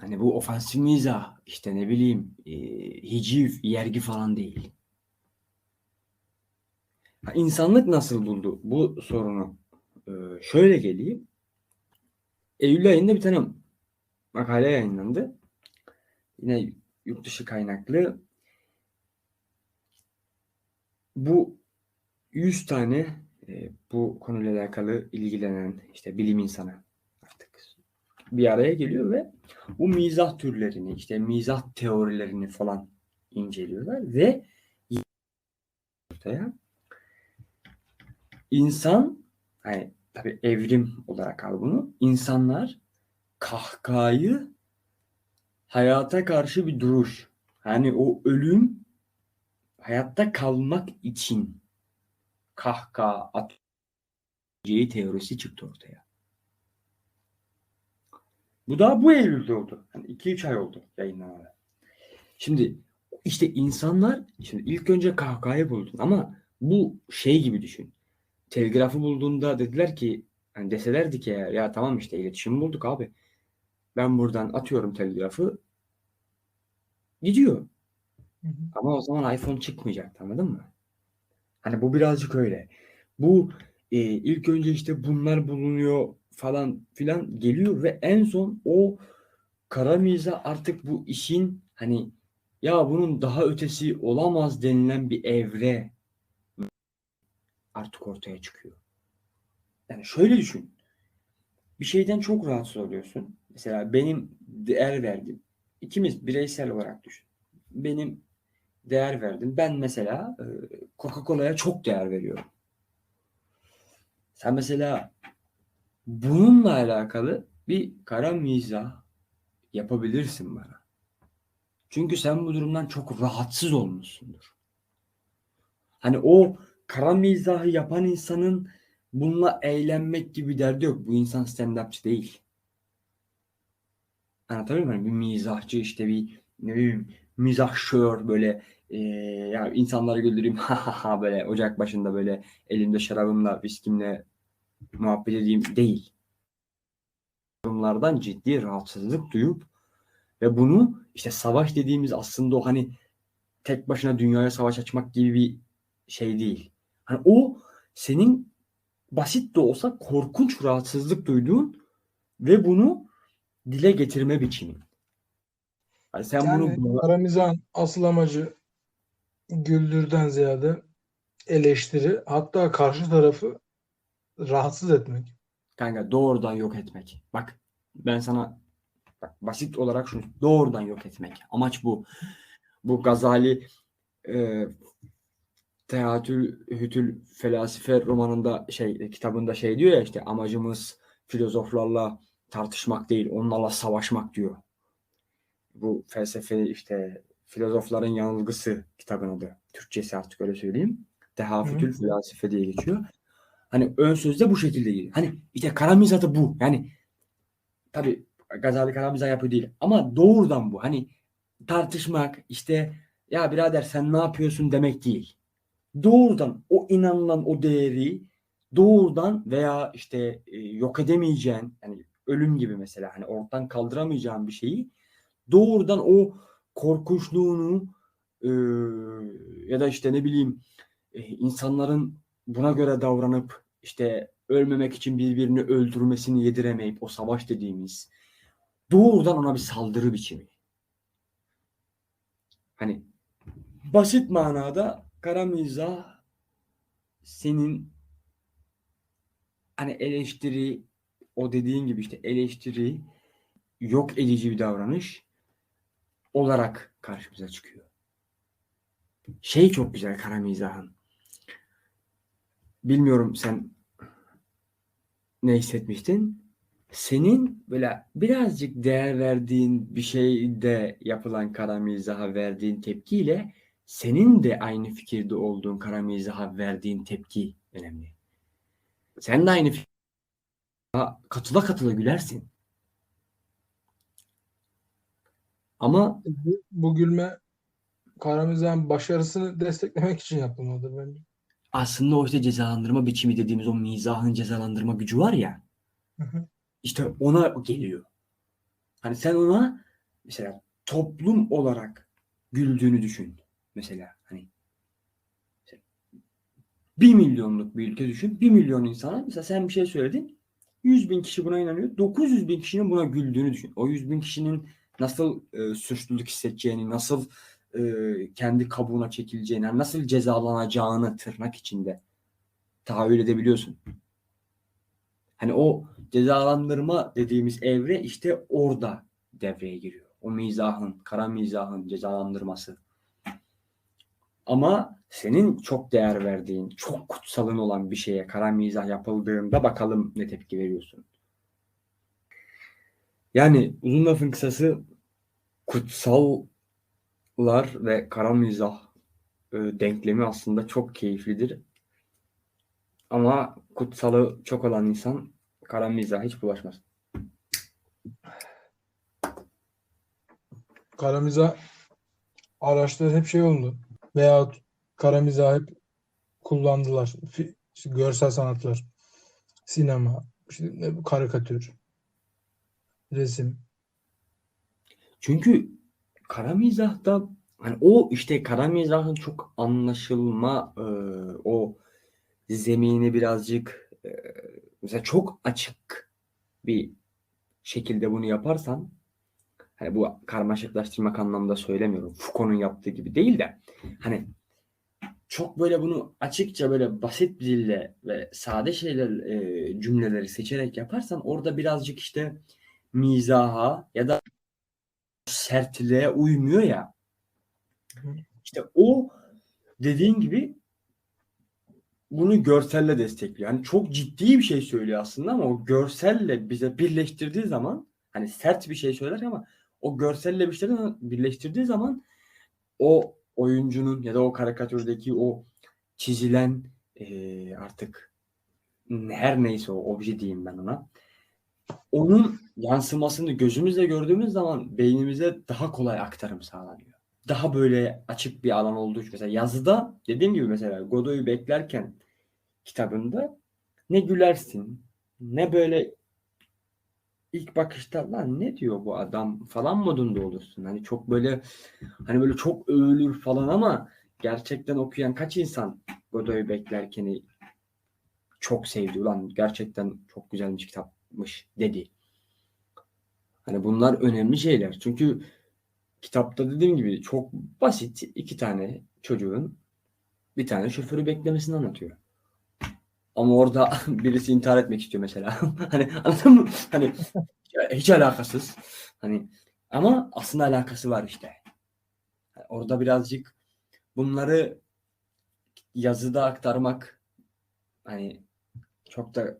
Hani bu ofansif mizah işte ne bileyim e, hiciv, yergi falan değil. Ha, insanlık nasıl buldu bu sorunu? Ee, şöyle geleyim. Eylül ayında bir tane makale yayınlandı. Yine yurt dışı kaynaklı. Bu 100 tane e, bu konuyla alakalı ilgilenen işte bilim insanı bir araya geliyor ve bu mizah türlerini işte mizah teorilerini falan inceliyorlar ve ortaya insan hani tabii evrim olarak al bunu insanlar kahkahayı hayata karşı bir duruş hani o ölüm hayatta kalmak için kahkaha atacağı teorisi çıktı ortaya. Bu da bu Eylül'de oldu. Yani 2-3 ay oldu yayınlanalı. Şimdi işte insanlar şimdi ilk önce kahkahayı buldun ama bu şey gibi düşün. Telgrafı bulduğunda dediler ki hani deselerdi ki ya, ya tamam işte iletişim bulduk abi. Ben buradan atıyorum telgrafı gidiyor. Hı hı. Ama o zaman iPhone çıkmayacak anladın mı? Hani bu birazcık öyle. Bu e, ilk önce işte bunlar bulunuyor falan filan geliyor ve en son o kara mizah artık bu işin hani ya bunun daha ötesi olamaz denilen bir evre artık ortaya çıkıyor. Yani şöyle düşün. Bir şeyden çok rahatsız oluyorsun. Mesela benim değer verdiğim ikimiz bireysel olarak düşün. Benim değer verdim. Ben mesela Coca-Cola'ya çok değer veriyorum. Sen mesela bununla alakalı bir kara mizah yapabilirsin bana. Çünkü sen bu durumdan çok rahatsız olmuşsundur. Hani o kara mizahı yapan insanın bununla eğlenmek gibi derdi yok. Bu insan stand-upçı değil. Anlatabiliyor muyum? Bir mizahçı işte bir ne bileyim mizahşör böyle e, ya insanları güldüreyim ha ha ha böyle ocak başında böyle elimde şarabımla viskimle muhabbet edeyim değil. Durumlardan ciddi rahatsızlık duyup ve bunu işte savaş dediğimiz aslında o hani tek başına dünyaya savaş açmak gibi bir şey değil. Hani o senin basit de olsa korkunç rahatsızlık duyduğun ve bunu dile getirme biçimin. Yani sen Yani bunu Karamizan asıl amacı güldürden ziyade eleştiri hatta karşı tarafı rahatsız etmek. kanka doğrudan yok etmek. Bak ben sana bak, basit olarak şunu doğrudan yok etmek. Amaç bu. Bu Gazali e, Teatül Hütül Felasife romanında şey kitabında şey diyor ya işte amacımız filozoflarla tartışmak değil onlarla savaşmak diyor. Bu felsefe işte filozofların yanılgısı kitabın adı. Türkçesi artık öyle söyleyeyim. Tehafütül Felasife diye geçiyor. Hani ön sözde bu şekilde geliyor. Hani işte kara mizahı bu. Yani tabi Gazali kara mizah yapıyor değil. Ama doğrudan bu. Hani tartışmak işte ya birader sen ne yapıyorsun demek değil. Doğrudan o inanılan o değeri doğrudan veya işte e, yok edemeyeceğin yani ölüm gibi mesela hani ortadan kaldıramayacağın bir şeyi doğrudan o korkunçluğunu e, ya da işte ne bileyim e, insanların buna göre davranıp işte ölmemek için birbirini öldürmesini yediremeyip o savaş dediğimiz doğrudan ona bir saldırı biçimi. Hani basit manada kara mizah senin hani eleştiri o dediğin gibi işte eleştiri yok edici bir davranış olarak karşımıza çıkıyor. Şey çok güzel kara mizahın. Bilmiyorum sen ne hissetmiştin? Senin böyle birazcık değer verdiğin bir şeyde yapılan kara mizaha verdiğin tepkiyle senin de aynı fikirde olduğun kara mizaha verdiğin tepki önemli. Sen de aynı fikirde katıla katıla gülersin. Ama Bu, bu gülme Karamizan başarısını desteklemek için yapılmalıdır bence. Aslında o işte cezalandırma biçimi dediğimiz o mizahın cezalandırma gücü var ya Hı hı. işte ona geliyor. Hani sen ona mesela toplum olarak güldüğünü düşün. Mesela hani bir milyonluk bir ülke düşün. Bir milyon insana mesela sen bir şey söyledin. 100 bin kişi buna inanıyor. 900 bin kişinin buna güldüğünü düşün. O 100 bin kişinin nasıl e, suçluluk hissedeceğini, nasıl e, kendi kabuğuna çekileceğini, nasıl cezalanacağını tırnak içinde tahayyül edebiliyorsun. Hani o cezalandırma dediğimiz evre işte orada devreye giriyor. O mizahın, kara mizahın cezalandırması. Ama senin çok değer verdiğin, çok kutsalın olan bir şeye kara mizah yapıldığında bakalım ne tepki veriyorsun. Yani uzun lafın kısası kutsallar ve kara mizah e, denklemi aslında çok keyiflidir. Ama kutsalı çok olan insan kara mizaha hiç bulaşmaz. Karamiza araçları hep şey oldu. Veyahut karamiza hep kullandılar. Fi- işte görsel sanatlar, sinema, işte karikatür, resim. Çünkü kara mizahta hani o işte kara mizahın çok anlaşılma e, o zemini birazcık e, mesela çok açık bir şekilde bunu yaparsan hani bu karmaşıklaştırmak anlamda söylemiyorum. Foucault'un yaptığı gibi değil de hani çok böyle bunu açıkça böyle basit bir dille ve sade şeyler e, cümleleri seçerek yaparsan orada birazcık işte mizaha ya da sertliğe uymuyor ya. İşte o dediğin gibi bunu görselle destekliyor. Yani çok ciddi bir şey söylüyor aslında ama o görselle bize birleştirdiği zaman hani sert bir şey söyler ama o görselle bir şey birleştirdiği zaman o oyuncunun ya da o karikatürdeki o çizilen eee, artık her neyse o obje diyeyim ben ona. Onun yansımasını gözümüzle gördüğümüz zaman beynimize daha kolay aktarım sağlanıyor. Daha böyle açık bir alan olduğu için. Mesela yazıda dediğim gibi mesela Godoy'u beklerken kitabında ne gülersin ne böyle ilk bakışta lan ne diyor bu adam falan modunda olursun. Hani çok böyle hani böyle çok övülür falan ama gerçekten okuyan kaç insan Godoy'u beklerken çok sevdi ulan gerçekten çok güzelmiş kitapmış dedi. Hani bunlar önemli şeyler. Çünkü kitapta dediğim gibi çok basit iki tane çocuğun bir tane şoförü beklemesini anlatıyor. Ama orada birisi intihar etmek istiyor mesela. hani anladın mı? Hani hiç alakasız. Hani ama aslında alakası var işte. Orada birazcık bunları yazıda aktarmak hani çok da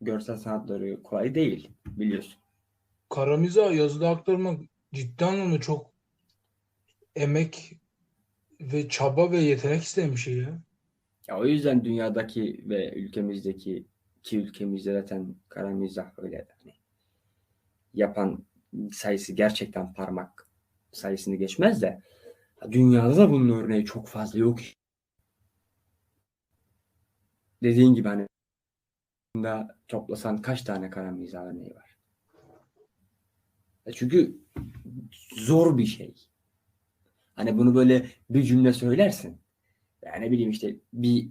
görsel sanatları kolay değil biliyorsun. Karamiza yazıda aktarmak ciddi anlamda çok emek ve çaba ve yetenek isteyen bir şey ya. Ya o yüzden dünyadaki ve ülkemizdeki ki ülkemizde zaten kara mizah öyle hani yapan sayısı gerçekten parmak sayısını geçmez de dünyada da bunun örneği çok fazla yok. Dediğin gibi hani da toplasan kaç tane kara mizah örneği var? E Çünkü zor bir şey. Hani bunu böyle bir cümle söylersin. Yani ne bileyim işte bir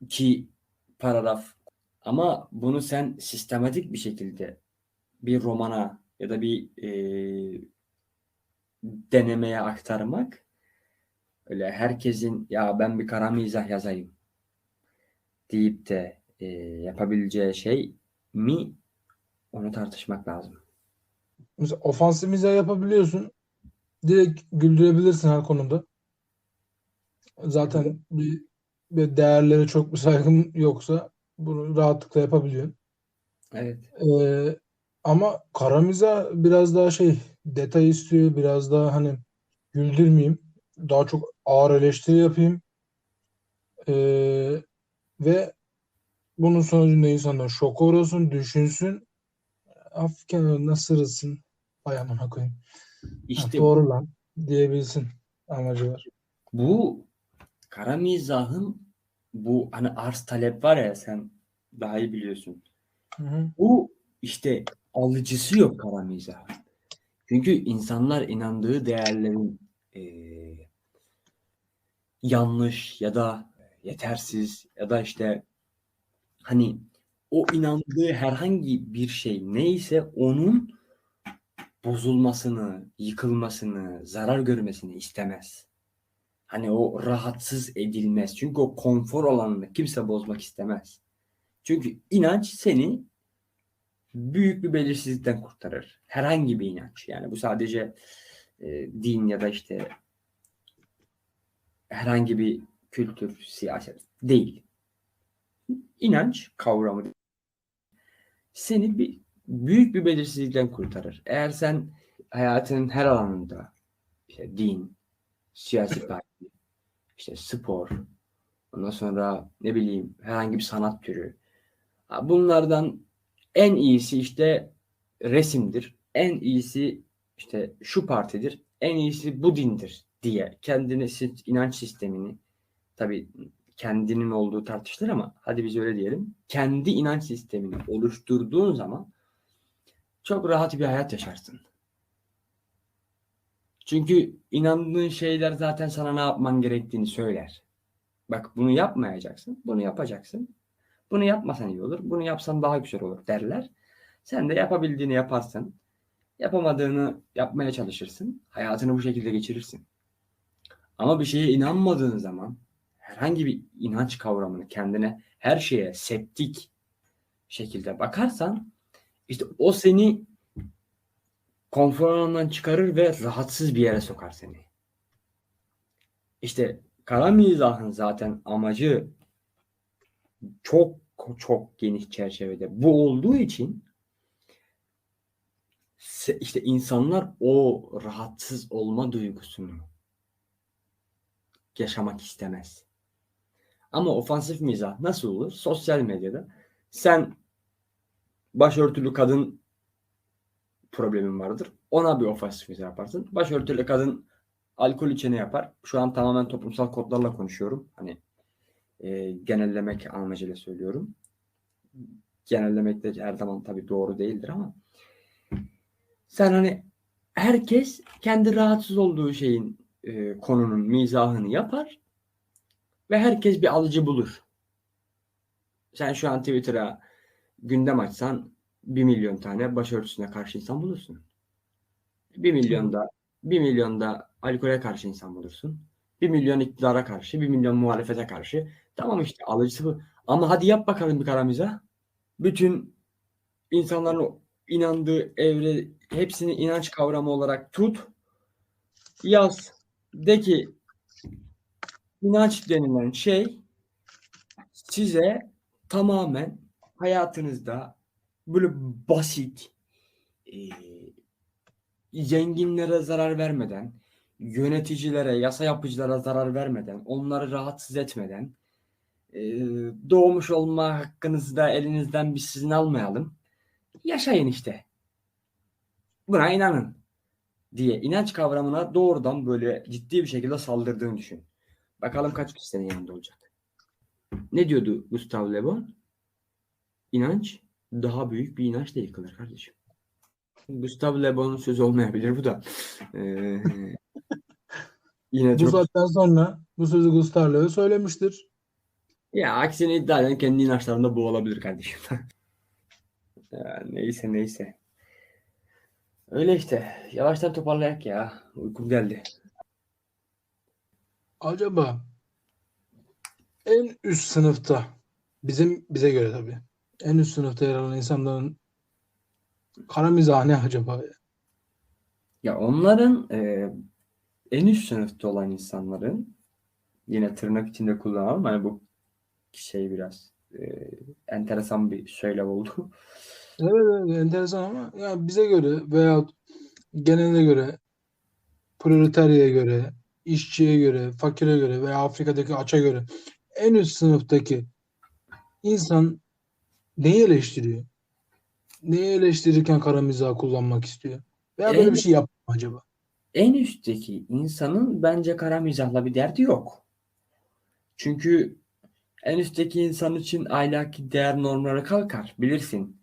iki paragraf ama bunu sen sistematik bir şekilde bir romana ya da bir e, denemeye aktarmak öyle herkesin ya ben bir kara mizah yazayım deyip de e, yapabileceği şey mi onu tartışmak lazım. Mesela ofansif mizah yapabiliyorsun. Direkt güldürebilirsin her konuda. Zaten bir, bir değerlere çok bir saygın yoksa bunu rahatlıkla yapabiliyorsun. Evet. Ee, ama kara mizah biraz daha şey detay istiyor. Biraz daha hani güldürmeyeyim. Daha çok ağır eleştiri yapayım. Ee, ve bunun sonucunda insanlar şok uğrasın, düşünsün. Hafif kenarına sırılsın. Ay amına koyayım. Ha, İşte doğru lan diyebilsin amacı var. bu kara mizahın bu hani arz talep var ya sen daha iyi biliyorsun. Hı hı. Bu işte alıcısı yok kara mizahın. Çünkü insanlar inandığı değerlerin eee, yanlış ya da yetersiz ya da işte hani o inandığı herhangi bir şey neyse onun bozulmasını, yıkılmasını, zarar görmesini istemez. Hani o rahatsız edilmez. Çünkü o konfor alanını kimse bozmak istemez. Çünkü inanç seni büyük bir belirsizlikten kurtarır. Herhangi bir inanç. Yani bu sadece e, din ya da işte herhangi bir kültür, siyaset değil. İnanç kavramı seni bir büyük bir belirsizlikten kurtarır. Eğer sen hayatının her alanında işte din, siyasi parti, işte spor, ondan sonra ne bileyim herhangi bir sanat türü. Bunlardan en iyisi işte resimdir. En iyisi işte şu partidir. En iyisi bu dindir diye kendini inanç sistemini tabii kendinin olduğu tartışılır ama hadi biz öyle diyelim. Kendi inanç sistemini oluşturduğun zaman çok rahat bir hayat yaşarsın. Çünkü inandığın şeyler zaten sana ne yapman gerektiğini söyler. Bak bunu yapmayacaksın, bunu yapacaksın. Bunu yapmasan iyi olur, bunu yapsan daha güzel olur derler. Sen de yapabildiğini yaparsın. Yapamadığını yapmaya çalışırsın. Hayatını bu şekilde geçirirsin. Ama bir şeye inanmadığın zaman herhangi bir inanç kavramını kendine her şeye septik şekilde bakarsan işte o seni konfor alanından çıkarır ve rahatsız bir yere sokar seni. İşte kara mizahın zaten amacı çok çok geniş çerçevede bu olduğu için işte insanlar o rahatsız olma duygusunu yaşamak istemez. Ama ofansif mizah nasıl olur? Sosyal medyada sen başörtülü kadın problemin vardır. Ona bir ofansif mizah yaparsın. Başörtülü kadın alkol içene yapar. Şu an tamamen toplumsal kodlarla konuşuyorum. Hani e, genellemek amacıyla söylüyorum. Genellemek de her zaman tabii doğru değildir ama sen hani herkes kendi rahatsız olduğu şeyin e, konunun mizahını yapar ve herkes bir alıcı bulur. Sen şu an Twitter'a gündem açsan 1 milyon tane başörtüsüne karşı insan bulursun. 1 milyonda 1 milyonda alkole karşı insan bulursun. 1 milyon iktidara karşı, 1 milyon muhalefete karşı. Tamam işte alıcısı bu. Ama hadi yap bakalım bir karamiza. Bütün insanların inandığı evre hepsini inanç kavramı olarak tut. Yaz. De ki inanç denilen şey size tamamen hayatınızda böyle basit e, zenginlere zarar vermeden yöneticilere, yasa yapıcılara zarar vermeden, onları rahatsız etmeden e, doğmuş olma hakkınızı da elinizden biz sizin almayalım. Yaşayın işte. Buna inanın diye inanç kavramına doğrudan böyle ciddi bir şekilde saldırdığını düşün. Bakalım kaç kişi senin yanında olacak. Ne diyordu Gustav Le Bon? İnanç daha büyük bir inançla yıkılır kardeşim. Gustav Le Bon'un sözü olmayabilir bu da. Ee, yine Bu çok saatten sonra bu sözü Gustav Lewe söylemiştir. ya aksini iddia eden kendi inançlarında bu olabilir kardeşim. ya, neyse neyse. Öyle işte. Yavaştan toparlayak ya. Uykum geldi. Acaba en üst sınıfta bizim bize göre tabii en üst sınıfta yer alan insanların kara mizahı ne acaba? ya? Onların e, en üst sınıfta olan insanların yine tırnak içinde kullanalım. Hani bu şey biraz e, enteresan bir söylem oldu. Evet, evet enteresan ama ya bize göre veya genele göre proletaryaya göre, işçiye göre, fakire göre veya Afrika'daki aç'a göre en üst sınıftaki insan neyi eleştiriyor? Neyi eleştirirken kara mizahı kullanmak istiyor? Veya böyle En- bir şey yapma acaba? En üstteki insanın bence kara mizahla bir derdi yok. Çünkü en üstteki insan için ahlaki değer normları kalkar. Bilirsin.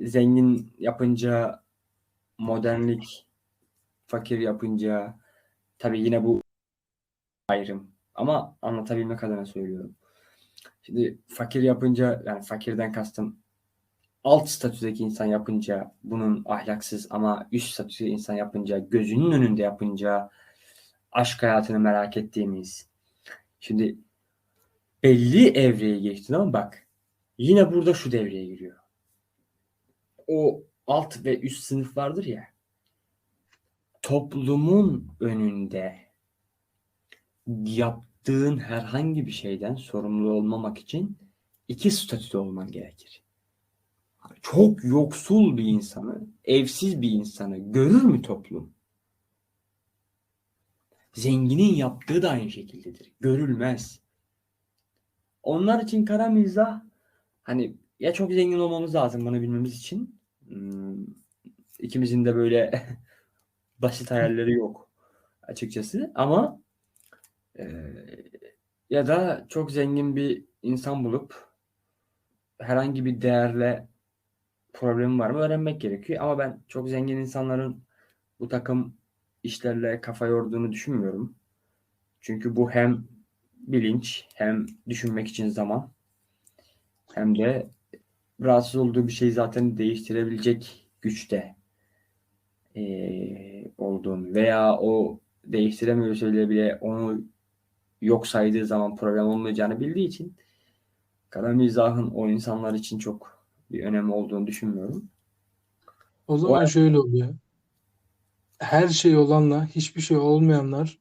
Zengin yapınca modernlik fakir yapınca tabii yine bu ayrım ama anlatabilmek adına söylüyorum. Şimdi fakir yapınca yani fakirden kastım alt statüdeki insan yapınca bunun ahlaksız ama üst statüdeki insan yapınca gözünün önünde yapınca aşk hayatını merak ettiğimiz. Şimdi belli evreye geçtin ama bak yine burada şu devreye giriyor. O alt ve üst sınıf vardır ya toplumun önünde yaptığın herhangi bir şeyden sorumlu olmamak için iki statüde olman gerekir. Çok yoksul bir insanı, evsiz bir insanı görür mü toplum? Zenginin yaptığı da aynı şekildedir. Görülmez. Onlar için kara mizah hani ya çok zengin olmamız lazım bunu bilmemiz için. Hmm, ikimizin de böyle basit hayalleri yok açıkçası ama ee, ya da çok zengin bir insan bulup herhangi bir değerle problemi var mı öğrenmek gerekiyor. Ama ben çok zengin insanların bu takım işlerle kafa yorduğunu düşünmüyorum. Çünkü bu hem bilinç hem düşünmek için zaman hem de rahatsız olduğu bir şeyi zaten değiştirebilecek güçte ee, olduğunu veya o değiştiremiyorsa bile bile onu yok saydığı zaman problem olmayacağını bildiği için kara mizahın o insanlar için çok bir önemi olduğunu düşünmüyorum. O zaman O- şöyle oluyor. Her şey olanla hiçbir şey olmayanlar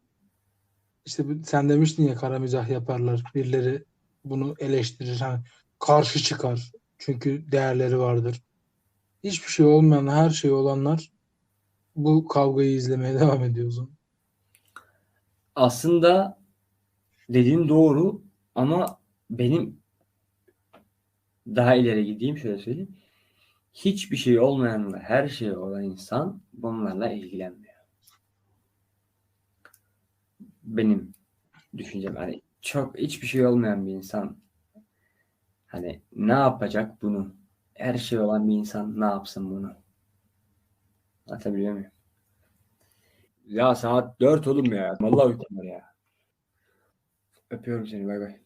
işte sen demiştin ya kara mizah yaparlar. Birileri bunu eleştirir. Hani karşı çıkar. Çünkü değerleri vardır. Hiçbir şey olmayan, her şey olanlar bu kavgayı izlemeye devam ediyor o zaman. Aslında dediğin doğru ama benim daha ileri gideyim şöyle söyleyeyim. Hiçbir şey olmayanla her şey olan insan bunlarla ilgilenmiyor. Benim düşüncem hani çok hiçbir şey olmayan bir insan hani ne yapacak bunu? Her şey olan bir insan ne yapsın bunu? Anlatabiliyor muyum? Ya saat 4 oğlum ya. Vallahi uykum var ya. Öpüyorum seni. Bay bay.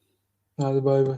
Hadi bay bay.